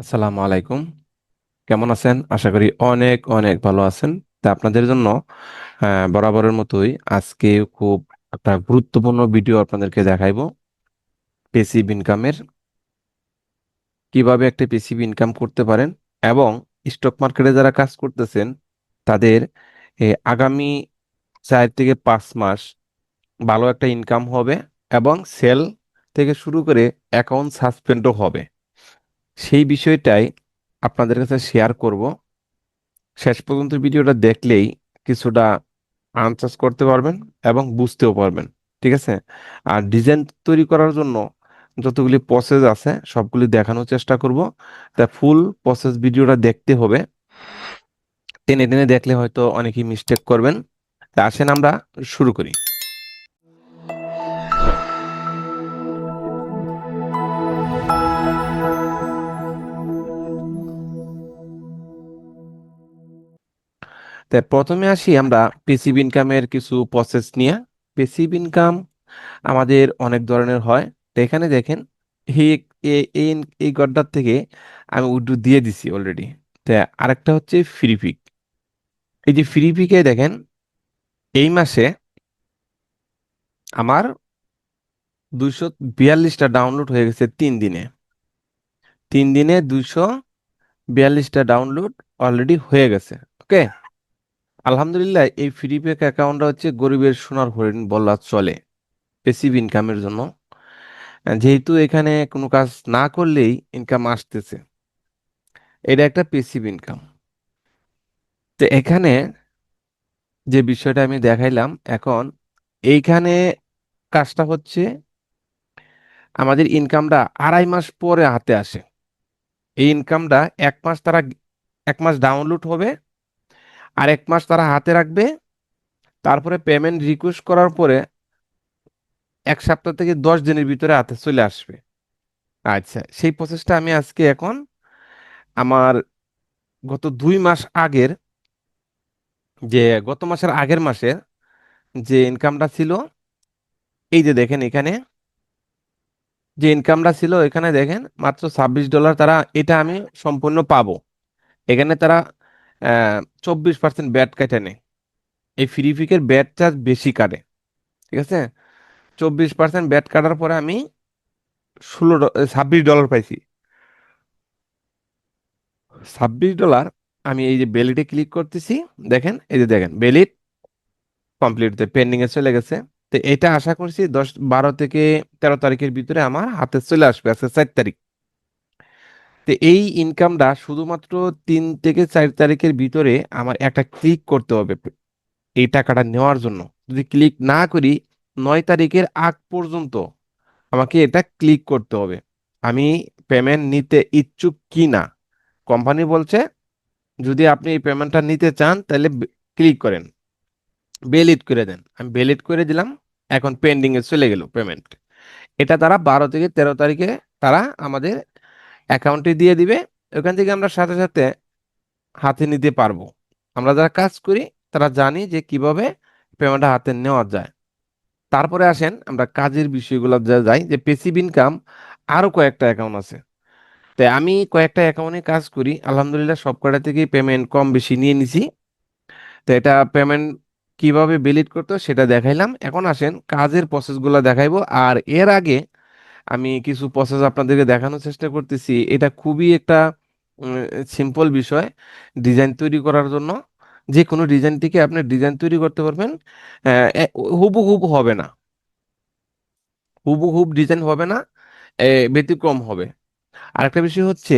আসসালামু আলাইকুম। কেমন আছেন? আশা করি অনেক অনেক ভালো আছেন। তা আপনাদের জন্য বরাবরের মতোই আজকে খুব একটা গুরুত্বপূর্ণ ভিডিও আপনাদেরকে দেখাইবো। পেসিভ ইনকামের কীভাবে একটা পেসিভ ইনকাম করতে পারেন এবং স্টক মার্কেটে যারা কাজ করতেছেন, তাদের আগামী চার থেকে পাঁচ মাস ভালো একটা ইনকাম হবে এবং সেল থেকে শুরু করে অ্যাকাউন্ট সাসপেন্ডও হবে। সেই বিষয়টাই আপনাদের কাছে শেয়ার করব। শেষ পর্যন্ত ভিডিওটা দেখলেই কিছুটা আনসার্স করতে পারবেন এবং বুঝতেও পারবেন, ঠিক আছে? আর ডিজাইন তৈরি করার জন্য যতগুলি প্রসেস আছে সবগুলি দেখানোর চেষ্টা করব। তা ফুল প্রসেস ভিডিওটা দেখতে হবে। টেনে টেনে দেখলে হয়তো অনেকেই মিস্টেক করবেন। তা আসেন আমরা শুরু করি। তা প্রথমে আসি আমরা পেসিভ ইনকামের কিছু প্রসেস নিয়ে। পেসিভ ইনকাম আমাদের অনেক ধরনের হয়। তো এখানে দেখেন এই গড্ডার থেকে আমি উইথড্র দিয়ে দিছি অলরেডি তো আরেকটা হচ্ছে ফ্রি পিক এই যে ফ্রি পিকে দেখেন, এই মাসে আমার দুইশো বিয়াল্লিশটা ডাউনলোড হয়ে গেছে তিন দিনে। তিন দিনে দুইশো বিয়াল্লিশটা ডাউনলোড অলরেডি হয়ে গেছে ওকে আলহামদুলিল্লাহ, এই ফ্রি পেক অ্যাকাউন্টটা হচ্ছে গরিবের সোনার হরিণ বলা চলে পেসিভ ইনকামের জন্য। যেহেতু এখানে কোনো কাজ না করলেই ইনকাম আসতেছে। এটা একটা পেসিভ ইনকাম তো এখানে যে বিষয়টা আমি দেখাইলাম, এখন এইখানে কাজটা হচ্ছে, আমাদের ইনকামটা আড়াই মাস পরে হাতে আসে। এই ইনকামটা এক মাস তারা এক মাস ডাউনলোড হবে আর এক মাস তারা হাতে রাখবে। তারপরে পেমেন্ট রিকোয়েস্ট করার পরে এক সপ্তাহ থেকে দশ দিনের ভিতরে হাতে চলে আসবে। আচ্ছা সেই প্রসেসটা আমি আজকে এখন আমার গত দুই মাস আগের যে গত মাসের আগের মাসের যে ইনকামটা ছিল, এই যে দেখেন এখানে, যে ইনকামটা ছিল এখানে দেখেন মাত্র ছাব্বিশ ডলার তারা এটা আমি সম্পূর্ণ পাবো। এখানে তারা চব্বিশ পার্সেন্ট ব্যাট কেটে নেয় এই ফ্রি পিকের ব্যাট চার্জ বেশি কাটে, ঠিক আছে? চব্বিশ পার্সেন্ট ব্যাট কাটার পরে আমি ষোলো ছাব্বিশ ডলার পাইছি। ছাব্বিশ ডলার আমি এই যে বেলিটে ক্লিক করতেছি, দেখেন, এই যে দেখেন বেলিট কমপ্লিট পেন্ডিং এ চলে গেছে। তো এটা আশা করছি দশ বারো থেকে তেরো তারিখের ভিতরে আমার হাতে চলে আসবে, আজকে চার তারিখ। তো এই ইনকামটা শুধুমাত্র তিন থেকে চার তারিখের ভিতরে আমার একটা ক্লিক করতে হবে এই টাকাটা নেওয়ার জন্য। যদি ক্লিক না করি, নয় তারিখের আগ পর্যন্ত আমাকে এটা ক্লিক করতে হবে। আমি পেমেন্ট নিতে ইচ্ছুক কি না কোম্পানি বলছে, যদি আপনি এই পেমেন্টটা নিতে চান, তাহলে ক্লিক করেন। ভ্যালিড করে দেন। আমি বেলিট করে দিলাম, এখন পেন্ডিংয়ে চলে গেল পেমেন্ট এটা তারা বারো থেকে তেরো তারিখে তারা আমাদের অ্যাকাউন্টে দিয়ে দিবে, ওখান থেকে আমরা সাথে সাথে হাতে নিতে পারব। আমরা যারা কাজ করি, তারা জানি যে কীভাবে পেমেন্টটা হাতে নেওয়া যায়। তারপরে আসেন, আমরা কাজের বিষয়গুলো যা যাই, যে পেসিভ ইনকাম আরও কয়েকটা অ্যাকাউন্ট আছে। তাই আমি কয়েকটা অ্যাকাউন্টে কাজ করি, আলহামদুলিল্লাহ সব কটা থেকেই পেমেন্ট কম বেশি নিয়ে নিছি। তো এটা পেমেন্ট কীভাবে বিলিট করতে সেটা দেখাইলাম। এখন আসেন, কাজের প্রসেসগুলো দেখাইবো, আর এর আগে আমি কিছু প্রসেস আপনাদেরকে দেখানোর চেষ্টা করতেছি। এটা খুবই একটা সিম্পল বিষয় ডিজাইন তৈরি করার জন্য। যে কোনো ডিজাইনটিকে আপনি ডিজাইন তৈরি করতে পারবেন। হুবহুব হবে না। হুবহুব ডিজাইন হবে না ব্যতিক্রম হবে। আরেকটা বিষয় হচ্ছে,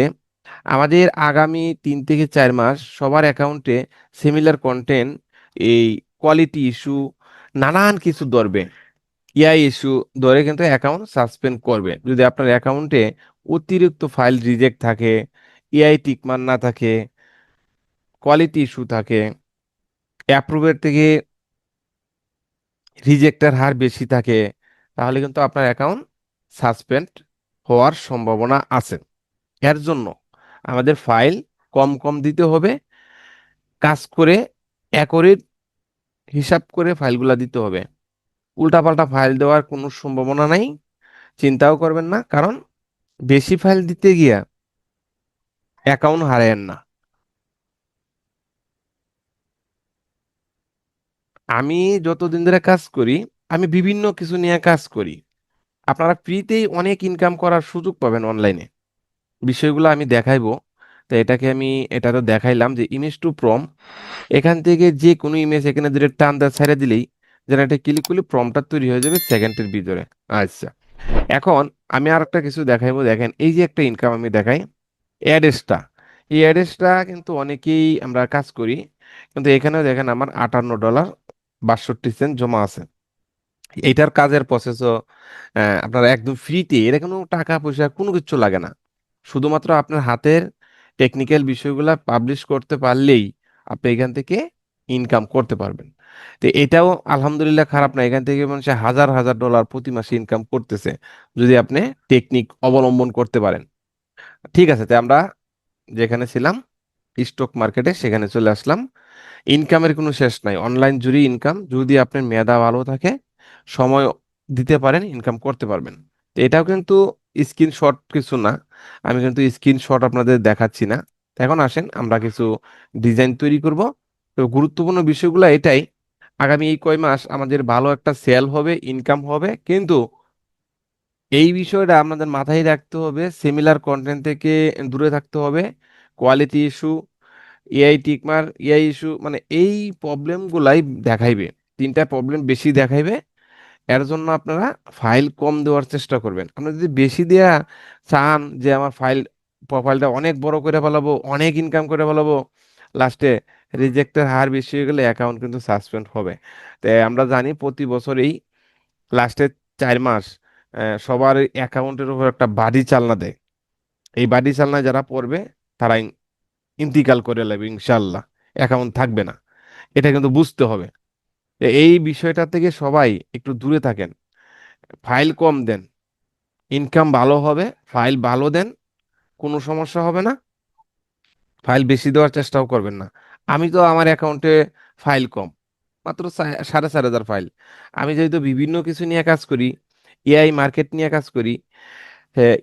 আমাদের আগামী তিন থেকে চার মাস সবার অ্যাকাউন্টে সিমিলার কন্টেন্ট এই কোয়ালিটি ইস্যু নানান কিছু ধরবে। ইআই ইস্যু ধরে কিন্তু অ্যাকাউন্ট সাসপেন্ড করবে। যদি আপনার অ্যাকাউন্টে অতিরিক্ত ফাইল রিজেক্ট থাকে এআই টিকমান না থাকে কোয়ালিটি ইস্যু থাকে অ্যাপ্রুভের থেকে রিজেক্টের হার বেশি থাকে, তাহলে কিন্তু আপনার অ্যাকাউন্ট সাসপেন্ড হওয়ার সম্ভাবনা আছে। এর জন্য আমাদের ফাইল কম কম দিতে হবে, কাজ করে অ্যাকোরেট হিসাব করে ফাইলগুলো দিতে হবে। উল্টাপাল্টা ফাইল দেওয়ার কোনো সম্ভাবনা নাই। চিন্তাও করবেন না, কারণ বেশি ফাইল দিতে গিয়া অ্যাকাউন্ট হারায়েন না। আমি যতদিন ধরে কাজ করি, আমি বিভিন্ন কিছু নিয়ে কাজ করি। আপনারা ফ্রিতেই অনেক ইনকাম করার সুযোগ পাবেন অনলাইনে বিষয়গুলো আমি দেখাইবো। তো এটাকে আমি এটা তো দেখাইলাম যে ইমেজ টু প্রম এখান থেকে যে কোনো ইমেজ এখানে ধরে টান ছেড়ে দিলেই যেন এটা ক্লিক করলে প্রমটা তৈরি হয়ে যাবে সেকেন্ডের ভিতরে। আচ্ছা এখন আমি আর একটা কিছু দেখাইবো। দেখেন, এই যে একটা ইনকাম আমি দেখাই অ্যাডেসটা এই অ্যাডেসটা কিন্তু অনেকেই আমরা কাজ করি, কিন্তু এখানেও দেখেন আমার আটান্ন ডলার বাষট্টি সেন্ট জমা আছে। এইটার কাজের প্রসেসও আপনারা একদম ফ্রিতে এর কোনো টাকা পয়সা, কোনো কিছু লাগে না। শুধুমাত্র আপনার হাতের টেকনিক্যাল বিষয়গুলো পাবলিশ করতে পারলেই আপনি এখান থেকে ইনকাম করতে পারবেন। তো এটাও আলহামদুলিল্লাহ খারাপ না। এখান থেকে মানুষ হাজার হাজার ডলার প্রতি মাসে ইনকাম করতেছে যদি আপনি টেকনিক অবলম্বন করতে পারেন। ঠিক আছে তাই আমরা যেখানে ছিলাম স্টক মার্কেটে সেখানে চলে আসলাম। ইনকামের কোনো শেষ নাই। অনলাইন জুড়ে ইনকাম যদি আপনার মেধা ভালো থাকে, সময় দিতে পারেন ইনকাম করতে পারবেন। তো এটাও কিন্তু স্ক্রিনশট কিছু না। আমি কিন্তু স্ক্রিনশট আপনাদের দেখাচ্ছি না। এখন আসেন, আমরা কিছু ডিজাইন তৈরি করব। তো গুরুত্বপূর্ণ বিষয়গুলো এটাই আগামী এই কয় মাস আমাদের ভালো একটা সেল হবে ইনকাম হবে। কিন্তু এই বিষয়টা আপনাদের মাথায় রাখতে হবে সিমিলার কন্টেন্ট থেকে দূরে থাকতে হবে। কোয়ালিটি ইস্যু এআই টিকমার এআই ইস্যু মানে এই প্রবলেমগুলাই দেখাইবে। তিনটা প্রবলেম বেশি দেখাইবে। এর জন্য আপনারা ফাইল কম দেওয়ার চেষ্টা করবেন। আপনারা যদি বেশি দেয়া চান যে আমার ফাইল প্রোফাইলটা অনেক বড় করে ফেলাবো, অনেক ইনকাম করে ফেলাবো লাস্টে রিজেক্টের হার বেশি হয়ে গেলে অ্যাকাউন্ট কিন্তু সাসপেন্ড হবে। তাই আমরা জানি প্রতি বছরেই লাস্টের চার মাস সবার অ্যাকাউন্টের উপর একটা বাড়ি চালনা দেয়। এই বাড়ি চালনা যারা পড়বে, তারা ইন- ইন্তিকাল করে নেবে ইনশাল্লাহ অ্যাকাউন্ট থাকবে না। এটা কিন্তু বুঝতে হবে। তো এই বিষয়টা থেকে সবাই একটু দূরে থাকেন। ফাইল কম দেন। ইনকাম ভালো হবে ফাইল ভালো দেন, কোনো সমস্যা হবে না। ফাইল বেশি দেওয়ার চেষ্টাও করবেন না। আমি তো আমার অ্যাকাউন্টে ফাইল কম, মাত্র সাড়ে চার হাজার ফাইল আমি যেহেতু বিভিন্ন কিছু নিয়ে কাজ করি এআই মার্কেট নিয়ে কাজ করি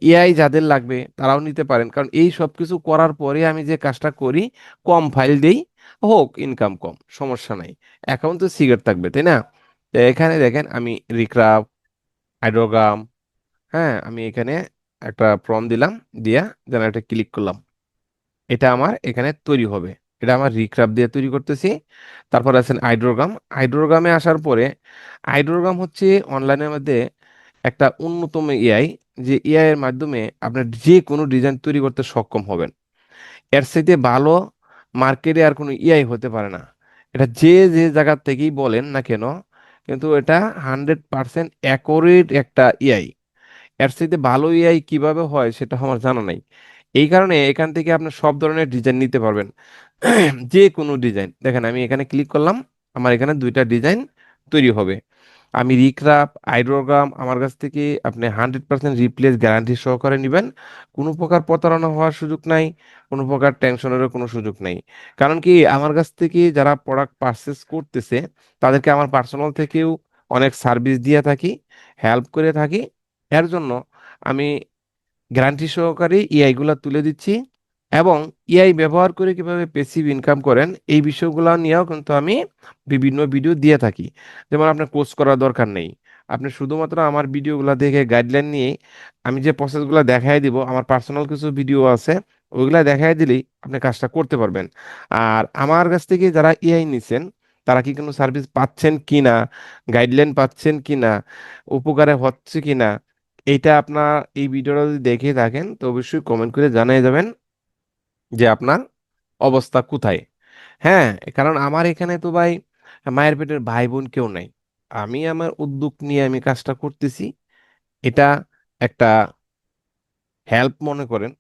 এআই যাদের লাগবে তারাও নিতে পারেন। কারণ এই সব কিছু করার পরে আমি যে কাজটা করি, কম ফাইল দেই, হোক ইনকাম কম, সমস্যা নাই। অ্যাকাউন্ট তো সিগারেট থাকবে, তাই না? তো এখানে দেখেন আমি রিক্রাফ হাইড্রোগ্রাম হ্যাঁ আমি এখানে একটা প্রম দিলাম, দিয়া যেন একটা ক্লিক করলাম। এটা আমার এখানে তৈরি হবে। এটা আমার রিক্রাফ দিয়ে তৈরি করতেছি। তারপর আছেন হাইড্রোগ্রাম হাইড্রোগ্রামে আসার পরে হাইড্রোগ্রাম হচ্ছে অনলাইনের মধ্যে একটা অন্যতম এআই যে এআই এর মাধ্যমে আপনার যে কোনো ডিজাইন তৈরি করতে সক্ষম হবেন। এর চাইতে ভালো মার্কেটে আর কোনো এআই হতে পারে না। এটা যে যে জায়গা থেকেই বলেন না কেন, কিন্তু এটা হান্ড্রেড পার্সেন্ট অ্যাকোরেট একটা এআই এর চাইতে ভালো এআই কীভাবে হয় সেটা আমার জানা নাই। এই কারণে এখান থেকে আপনি সব ধরনের ডিজাইন নিতে পারবেন। যে কোনো ডিজাইন দেখেন, আমি এখানে ক্লিক করলাম, আমার এখানে দুইটা ডিজাইন তৈরি হবে। আমি রিক্রাফ আইড্রোগ্রাম আমার কাছ থেকে আপনি হান্ড্রেড পার্সেন্ট রিপ্লেস গ্যারান্টি সহকারে নেবেন। কোনো প্রকার প্রতারণা হওয়ার সুযোগ নাই, কোনো প্রকার টেনশনেরও কোনো সুযোগ নেই। কারণ কি, আমার কাছ থেকে যারা প্রোডাক্ট পারচেস করতেছে, তাদেরকে আমার পার্সোনাল থেকেও অনেক সার্ভিস দিয়ে থাকি হেল্প করে থাকি। এর জন্য আমি গ্যারান্টি সহকারে এআই গুলা তুলে দিচ্ছি এবং ইআই ব্যবহার করে কীভাবে পেসিভ ইনকাম করেন এই বিষয়গুলো নিয়েও কিন্তু আমি বিভিন্ন ভিডিও দিয়ে থাকি। যেমন আপনার কোর্স করার দরকার নেই। আপনি শুধুমাত্র আমার ভিডিওগুলো দেখে গাইডলাইন নিয়ে আমি যে প্রসেসগুলো দেখাই দিব, আমার পার্সোনাল কিছু ভিডিও আছে, ওইগুলা দেখাই দিলেই আপনি কাজটা করতে পারবেন। আর আমার কাছ থেকে যারা এআই নিছেন, তারা কি কোনো সার্ভিস পাচ্ছেন কি না গাইডলাইন পাচ্ছেন কি না উপকারে হচ্ছে কি না এইটা আপনার এই ভিডিওটা যদি দেখে থাকেন, তো অবশ্যই কমেন্ট করে জানিয়ে যাবেন যে আপনার অবস্থা কোথায়। হ্যাঁ কারণ আমার এখানে তো ভাই মায়ের পেটের ভাই বোন কেউ নাই। আমি আমার উদ্যোগ নিয়ে আমি কাজটা করতেছি। এটা একটা হেল্প মনে করেন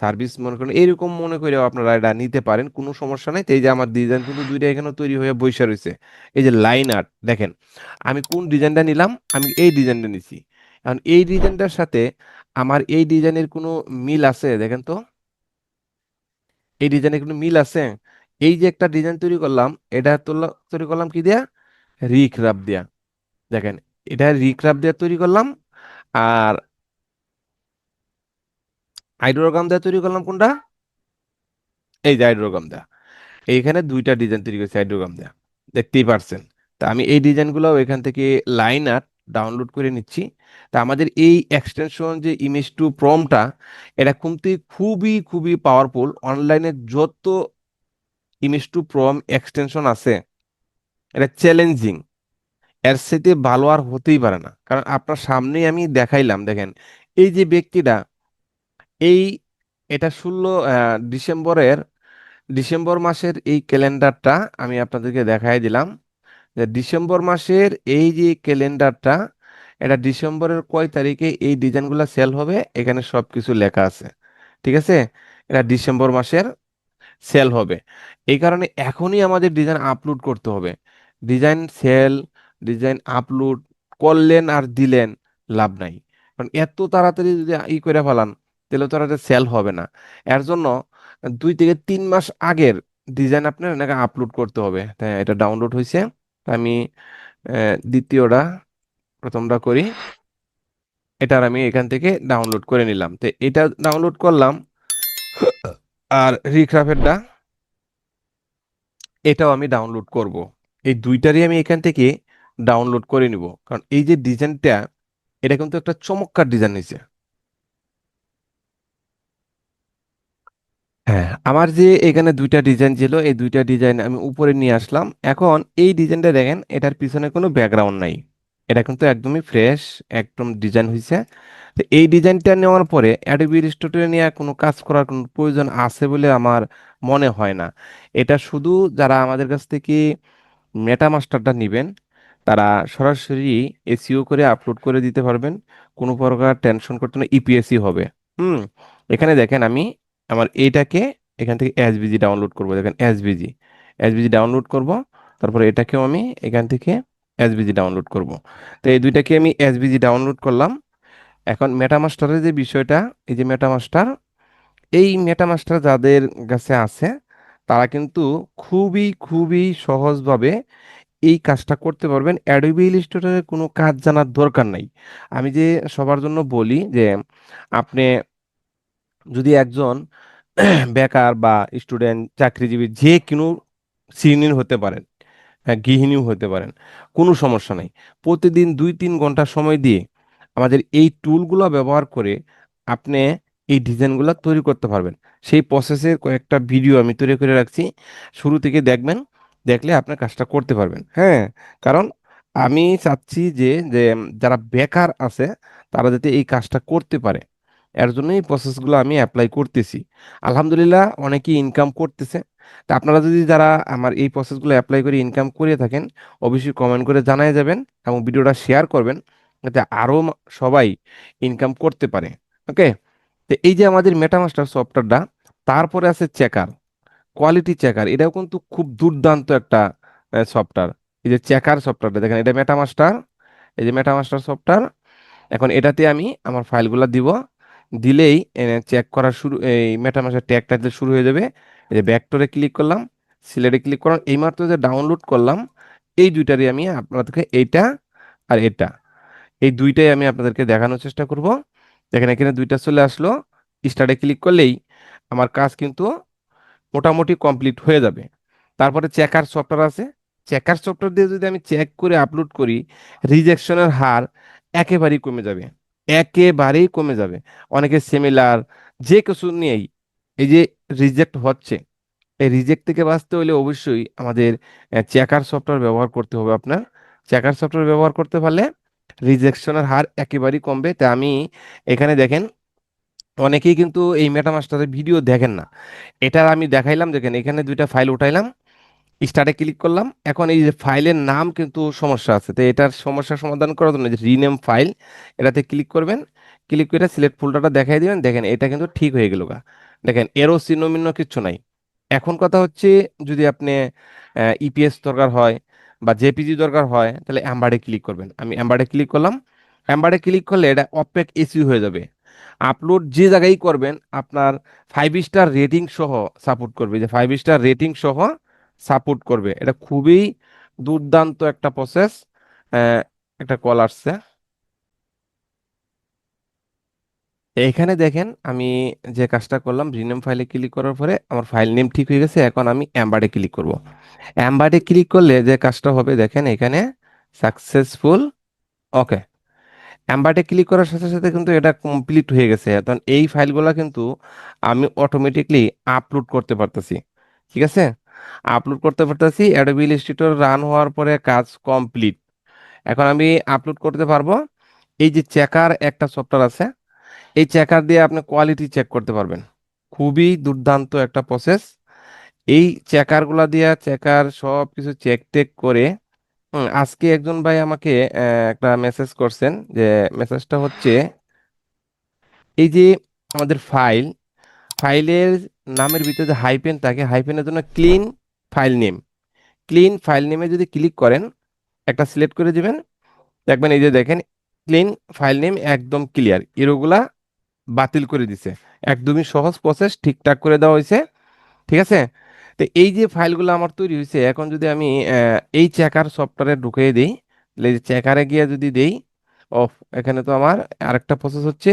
সার্ভিস মনে করেন, এরকম মনে করেও আপনারা এটা নিতে পারেন, কোনো সমস্যা নাই। এই যে আমার ডিজাইন কিন্তু দুইটা এখানে তৈরি হয়ে বসে রয়েছে। এই যে লাইন আর্ট দেখেন, আমি কোন ডিজাইনটা নিলাম, আমি এই ডিজাইনটা নিছি। এখন এই ডিজাইনটার সাথে আমার এই ডিজাইনের কোনো মিল আছে? দেখেন তো। এই ডিজাইনের কোনো মিল আছে? এই যে একটা ডিজাইন তৈরি করলাম, এটা তৈরি করলাম কি দিয়া? রিক্রাফ দিয়া। দেখেন, এটা রিক্রাফ দিয়ে তৈরি করলাম, আর হাইড্রোগ্রাম দিয়ে তৈরি করলাম কোনটা? এই যে হাইড্রোগ্রাম দেয়া। এইখানে দুইটা ডিজাইন তৈরি করেছে, হাইড্রোগ্রাম দেয়া। দেখতেই পারছেন। তা আমি এই ডিজাইনগুলো এখান থেকে লাইন আর্ট ডাউনলোড করে নিচ্ছি। তা আমাদের এই এক্সটেনশন যে ইমেজ টু প্রমটা এটা কিন্তু খুবই খুবই পাওয়ারফুল অনলাইনে যত ইমেজ টু প্রম এক্সটেনশন আছে, এটা চ্যালেঞ্জিং এর সাথে ভালো আর হতেই পারে না। কারণ আপনার সামনেই আমি দেখাইলাম, দেখেন, এই যে ব্যক্তিটা, এই, এটা ষোলো ডিসেম্বরের, ডিসেম্বর মাসের এই ক্যালেন্ডারটা আমি আপনাদেরকে দেখাই দিলাম। যে ডিসেম্বর মাসের এই যে ক্যালেন্ডারটা, এটা ডিসেম্বরের কয় তারিখে এই ডিজাইনগুলো সেল হবে? এখানে সব কিছু লেখা আছে। ঠিক আছে? এটা ডিসেম্বর মাসের সেল হবে। এই কারণে এখনই আমাদের ডিজাইন আপলোড করতে হবে। ডিজাইন সেল ডিজাইন আপলোড করলেন আর দিলেন লাভ নাই। কারণ এত তাড়াতাড়ি যদি ই করে ফেলান, তাহলে তো এটা সেল হবে না। এর জন্য দুই থেকে তিন মাস আগের ডিজাইন আপনার এনাকে আপলোড করতে হবে। তাই এটা ডাউনলোড হয়েছে আমি দ্বিতীয়টা, প্রথমটা করি। এটার আমি এখান থেকে ডাউনলোড করে নিলাম। তো এটা ডাউনলোড করলাম, আর রিক্রাফেরটা এটাও আমি ডাউনলোড করব। এই দুইটারই আমি এখান থেকে ডাউনলোড করে নিব। কারণ এই যে ডিজাইনটা এটা কিন্তু একটা চমৎকার ডিজাইন নিছে হ্যাঁ আমার যে এখানে দুইটা ডিজাইন ছিল, এই দুইটা ডিজাইন আমি উপরে নিয়ে আসলাম। এখন এই ডিজাইনটা দেখেন, এটার পিছনে কোনো ব্যাকগ্রাউন্ড নাই। এটা কিন্তু একদমই ফ্রেশ একদম ডিজাইন হয়েছে তো এই ডিজাইনটা নেওয়ার পরে অ্যাডোবি ইলাস্ট্রেটরে নিয়ে কোনো কাজ করার কোনো প্রয়োজন আছে বলে আমার মনে হয় না। এটা শুধু যারা আমাদের কাছ থেকে মেটা মাস্টারটা নিবেন, তারা সরাসরি এসইও করে আপলোড করে দিতে পারবেন। কোনো প্রকার টেনশন করতে না ইপিএসই হবে। হুম, এখানে দেখেন আমি আমার এইটাকে এখান থেকে এসবিজি ডাউনলোড করব। দেখেন এসবিজি এসবিজি ডাউনলোড করব, তারপরে এটাকেও আমি এখান থেকে এসবিজি ডাউনলোড করব। তো এই দুইটাকে আমি এসবিজি ডাউনলোড করলাম। এখন মেটামাস্টারের যে বিষয়টা, এই যে মেটামাস্টার এই মেটামাস্টার যাদের কাছে আছে, তারা কিন্তু খুবই খুবই সহজভাবে এই কাজটা করতে পারবেন। অ্যাডোবি ইলাস্ট্রেটরের কোনো কাজ জানার দরকার নাই। আমি যে সবার জন্য বলি যে, আপনি যদি একজন বেকার বা স্টুডেন্ট, চাকরিজীবী যে কোনো শ্রেণির হতে পারেন গৃহিণীও হতে পারেন, কোনো সমস্যা নাই। প্রতিদিন দুই তিন ঘণ্টা সময় দিয়ে আমাদের এই টুলগুলো ব্যবহার করে আপনি এই ডিজাইনগুলো তৈরি করতে পারবেন। সেই প্রসেসের কয়েকটা ভিডিও আমি তৈরি করে রাখছি। শুরু থেকে দেখবেন, দেখলে আপনার কাজটা করতে পারবেন। হ্যাঁ কারণ আমি চাচ্ছি যে যারা বেকার আছে, তারা যাতে এই কাজটা করতে পারে। এর জন্য এই প্রসেসগুলো আমি অ্যাপ্লাই করতেছি। আলহামদুলিল্লাহ অনেকেই ইনকাম করতেছে। তা আপনারা যদি যারা আমার এই প্রসেসগুলো অ্যাপ্লাই করে ইনকাম করে থাকেন, অবশ্যই কমেন্ট করে জানাই যাবেন এবং ভিডিওটা শেয়ার করবেন যাতে আরও সবাই ইনকাম করতে পারে। ওকে তো এই যে আমাদের মেটামাস্টার সফটওয়্যারটা তারপরে আছে চেকার কোয়ালিটি চেকার এটাও কিন্তু খুব দুর্দান্ত একটা সফটওয়্যার এই যে চেকার সফটওয়্যারটা দেখেন এটা মেটামাস্টার এই যে মেটামাস্টার সফটওয়্যার এখন এটাতে আমি আমার ফাইলগুলো দিব। দিলেই চেক করা শুরু, এই মেটামাস্টার ট্যাগটা দিলে শুরু হয়ে যাবে। এই যে ব্যাকটোরে ক্লিক করলাম সিলেটে ক্লিক করলাম এইমাত্র যে ডাউনলোড করলাম, এই দুইটারই আমি আপনাদেরকে এইটা আর এটা, এই দুইটাই আমি আপনাদেরকে দেখানোর চেষ্টা করব। দেখেন এখানে দুইটা চলে আসলো স্টার্টে ক্লিক করলেই আমার কাজ কিন্তু মোটামুটি কমপ্লিট হয়ে যাবে। তারপরে চেকার সফটওয়্যার আছে চেকার সফটওয়্যার দিয়ে যদি আমি চেক করে আপলোড করি রিজেকশনের হার একেবারেই কমে যাবে। একেবারেই কমে যাবে। অনেকে সিমিলার যে কিছু নিয়েই। এই যে রিজেক্ট হচ্ছে, এই রিজেক্ট থেকে বাঁচতে হলে অবশ্যই আমাদের চেকার সফটওয়্যার ব্যবহার করতে হবে আপনার। চেকার সফটওয়্যার ব্যবহার করতে পারলে রিজেকশনের হার একেবারেই কমবে। তা আমি এখানে দেখেন, অনেকেই কিন্তু এই মেটামাস্টারের ভিডিও দেখেন না। এটা আমি দেখাইলাম, দেখেন এখানে দুইটা ফাইল উঠাইলাম। স্টার্টে ক্লিক করলাম। এখন এই যে ফাইলের নাম কিন্তু সমস্যা আছে। তো এটার সমস্যার সমাধান করার জন্য যে রিনেম ফাইল এটাতে ক্লিক করবেন। ক্লিক করে সিলেক্ট ফোল্ডারটা দেখাই দিবেন। দেখেন এটা কিন্তু ঠিক হয়ে গেল গা। দেখেন এরও চিহ্ন কিচ্ছু নাই। এখন কথা হচ্ছে যদি আপনি ইপিএস দরকার হয় বা জেপিজি দরকার হয়, তাহলে অ্যাম্বারে ক্লিক করবেন। আমি অ্যাম্বারে ক্লিক করলাম। অ্যাম্বারে ক্লিক করলে এটা অপেক এসিউ হয়ে যাবে। আপলোড যে জায়গায় করবেন, আপনার ফাইভ স্টার রেটিং সহ সাপোর্ট করবে। যে ফাইভ স্টার রেটিং সহ সাপোর্ট করবে। এটা খুবই দুর্দান্ত একটা প্রসেস একটা কল আসছে। এখানে দেখেন, আমি যে কাজটা করলাম রিনেম ফাইলে ক্লিক করার পরে আমার ফাইল নেম ঠিক হয়ে গেছে, এখন আমি অ্যাম্বার্ডে ক্লিক করব। অ্যাম্বার্ডে ক্লিক করলে যে কাজটা হবে, দেখেন এখানে সাকসেসফুল ওকে অ্যাম্বার্ডে ক্লিক করার সাথে সাথে কিন্তু এটা কমপ্লিট হয়ে গেছে। এখন এই ফাইলগুলো কিন্তু আমি অটোমেটিকলি আপলোড করতে পারতেছি, ঠিক আছে? আপলোড করতে পারতেছি। অ্যাডোবি ইলাস্ট্রেটর রান হওয়ার পরে কাজ কমপ্লিট এখন আমি আপলোড করতে পারব। এই যে চেকার একটা সফটওয়্যার আছে, এই চেকার দিয়ে আপনি কোয়ালিটি চেক করতে পারবেন। খুবই দুর্দান্ত একটা প্রসেস এই চেকারগুলা দিয়ে চেকার সব কিছু চেক টেক করে আজকে একজন ভাই আমাকে একটা মেসেজ করছেন যে মেসেজটা হচ্ছে, এই যে আমাদের ফাইল ফাইলের নামের ভিতরে যে হাইপেন থাকে হাইপেনের জন্য clean file name clean file নেমে যদি ক্লিক করেন, একটা সিলেক্ট করে দিবেন। দেখবেন এই যে দেখেন ক্লিন ফাইল নেম একদম ক্লিয়ার এরোগুলা বাতিল করে দিছে। একদমই সহজ প্রসেস ঠিকঠাক করে দেওয়া হয়েছে। ঠিক আছে? তো এই যে ফাইলগুলো আমার তৈরি হয়েছে, এখন যদি আমি এই চেকার সফটওয়্যারে ঢুকিয়ে দিই, তাহলে এই চেকারে গিয়ে যদি দেই অফ এখানে তো আমার আরেকটা প্রসেস হচ্ছে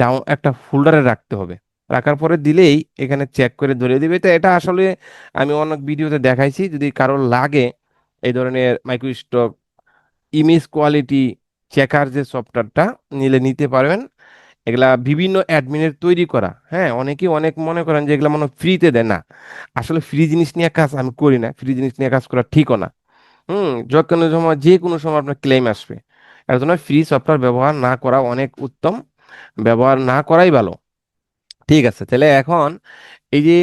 ডাউন একটা ফোল্ডারে রাখতে হবে। রাখার পরে দিলেই এখানে চেক করে ধরিয়ে দিবে। তো এটা আসলে আমি অনেক ভিডিওতে দেখাইছি, যদি কারোর লাগে এই ধরনের মাইক্রোস্টক ইমেজ কোয়ালিটি চেকার যে সফটওয়্যারটা নিলে নিতে পারবেন। এগুলা বিভিন্ন অ্যাডমিনের তৈরি করা। হ্যাঁ অনেকেই অনেক মনে করেন যে এগুলো মনে ফ্রিতে দেয়। না, আসলে ফ্রি জিনিস নিয়ে কাজ আমি করি না। ফ্রি জিনিস নিয়ে কাজ করা ঠিকও না। হুম যখন সময় যে কোনো সময় আপনার ক্লেম আসবে। এর জন্য ফ্রি সফটওয়্যার ব্যবহার না করা অনেক উত্তম। ব্যবহার না করাই ভালো। ঠিক আছে, তাহলে এখন এই যে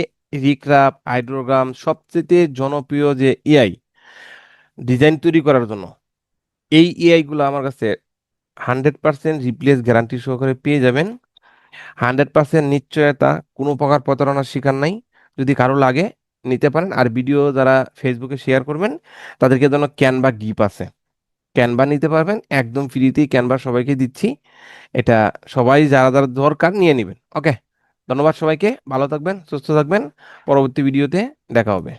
রিক্রাফ হাইড্রোগ্রাম সবচেয়ে জনপ্রিয় যে এআই ডিজাইন তৈরি করার জন্য, এই এআই গুলো আমার কাছে হান্ড্রেড পার্সেন্ট রিপ্লেস গ্যারান্টি সহকারে পেয়ে যাবেন। হান্ড্রেড পার্সেন্ট নিশ্চয়তা, কোনো প্রকার প্রতারণার শিকার নাই। যদি কারও লাগে নিতে পারেন, আর ভিডিও যারা ফেসবুকে শেয়ার করবেন, তাদেরকে জন্য ক্যানভা গিফট আছে। ক্যানভা নিতে পারবেন, একদম ফ্রিতেই ক্যানভা সবাইকে দিচ্ছি। এটা সবাই যারা যারা দরকার নিয়ে নেবেন ওকে ধন্যবাদ সবাইকে ভালো থাকবেন সুস্থ থাকবেন পরবর্তী ভিডিওতে দেখা হবে।